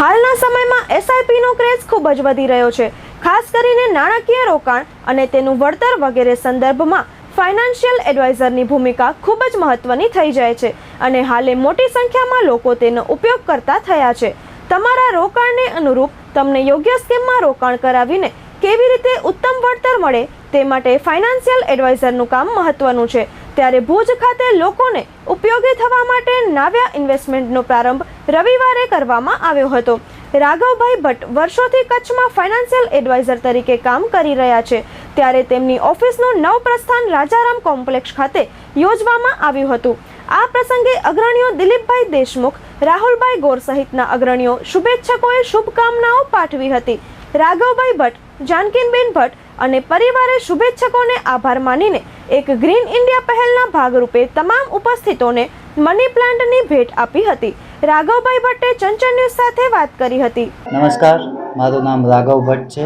હાલના સમયમાં એસઆઈપીનો ક્રેઝ ખૂબ જ વધી રહ્યો છે. ખાસ કરીને નાણાકીય રોકાણ અને તેનું વળતર વગેરે સંદર્ભમાં ફાઇનાન્શિયલ એડવાઇઝરની ભૂમિકા ખૂબ જ મહત્વની થઈ જાય છે અને હાલે મોટી સંખ્યામાં લોકો તેનો ઉપયોગ કરતા થયા છે. તમારા રોકાણને અનુરૂપ તમને યોગ્ય સ્કીમમાં રોકાણ કરાવીને કેવી રીતે ઉત્તમ વળતર મળે તે માટે ફાઇનાન્શિયલ એડવાઇઝરનું કામ મહત્વનું છે. ત્યારે ભુજ ખાતે લોકોને ઉપયોગી થવા માટે નાવ્યા ઇન્વેસ્ટમેન્ટનો પ્રારંભ રવિવારે કરવામાં આવ્યો હતો. રાઘવભાઈ ભટ્ટ વર્ષોથી કચ્છમાં ફાઇનાન્શિયલ એડવાઇઝર તરીકે કામ કરી રહ્યા છે. ત્યારે તેમની ઓફિસનું નવ પ્રસ્થાન રાજારામ કોમ્પ્લેક્ષ ખાતે યોજવામાં આવ્યું હતું. આ પ્રસંગે અગ્રણીઓ દિલીપભાઈ દેશમુખ, રાહુલભાઈ ગોર સહિતના અગ્રણીઓ શુભેચ્છકોએ શુભકામનાઓ પાઠવી હતી. રાઘવભાઈ ભટ્ટ, જાનકીનબેન ભટ્ટ અને પરિવારે શુભેચ્છકોને આભાર માનીને એક ગ્રીન ઇન્ડિયા પહેલના ભાગરૂપે તમામ ઉપસ્થિતોને મની પ્લાન્ટની ભેટ આપી હતી. રાઘવભાઈ ભટ્ટે ચંચળ ન્યૂઝ સાથે વાત કરી હતી. નમસ્કાર, મારું નામ રાઘવ ભટ્ટ છે.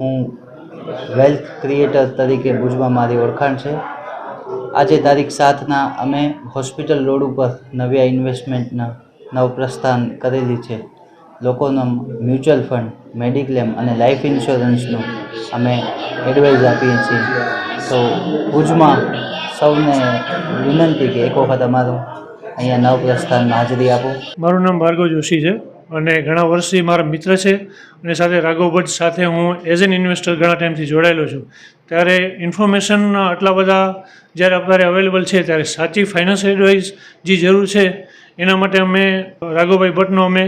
હું વેલ્થ ક્રિએટર તરીકે ભુજમાં મારી ઓળખાણ છે. આજે તારીખ સાતના અમે હોસ્પિટલ રોડ ઉપર નવ્યા ઇન્વેસ્ટમેન્ટના નવપ્રસ્થાન કરેલી છે. લોકોનો મ્યુચ્યુઅલ ફંડ, મેડિક્લેમ અને લાઈફ ઇન્સ્યોરન્સનું અમે એડવાઇસ આપીએ છીએ. તો ભુજમાં સૌને વિનંતી કે એક વખત અમારું અહીંયા નવપ્રસ્થાનમાં હાજરી આપો. મારું નામ ભાર્ગવ જોશી છે અને ઘણા વર્ષથી મારા મિત્ર છે અને સાથે રાઘવ ભટ્ટ સાથે હું એઝ એન ઇન્વેસ્ટર ઘણા ટાઈમથી જોડાયેલો છું. ત્યારે ઇન્ફોર્મેશન આટલા બધા જ્યારે અત્યારે અવેલેબલ છે ત્યારે સાચી ફાઇનાન્સ એડવાઇસ જે જરૂર છે. એના માટે અમે રાઘવભાઈ ભટ્ટનો અમે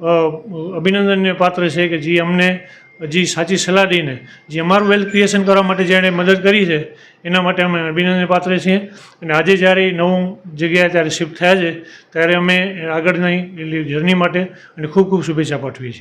અભિનંદનને પાત્ર છે કે જે અમને, જે સાચી સલાહ દઈને, જે અમારું વેલ્થ ક્રિએશન કરવા માટે જેણે મદદ કરી છે, એના માટે અમે અભિનંદન પાત્ર છીએ. અને આજે જ્યારે નવું જગ્યાએ ત્યારે શિફ્ટ થયા છે, ત્યારે અમે આગળની જર્ની માટે અને ખૂબ ખૂબ શુભેચ્છા પાઠવીએ છીએ.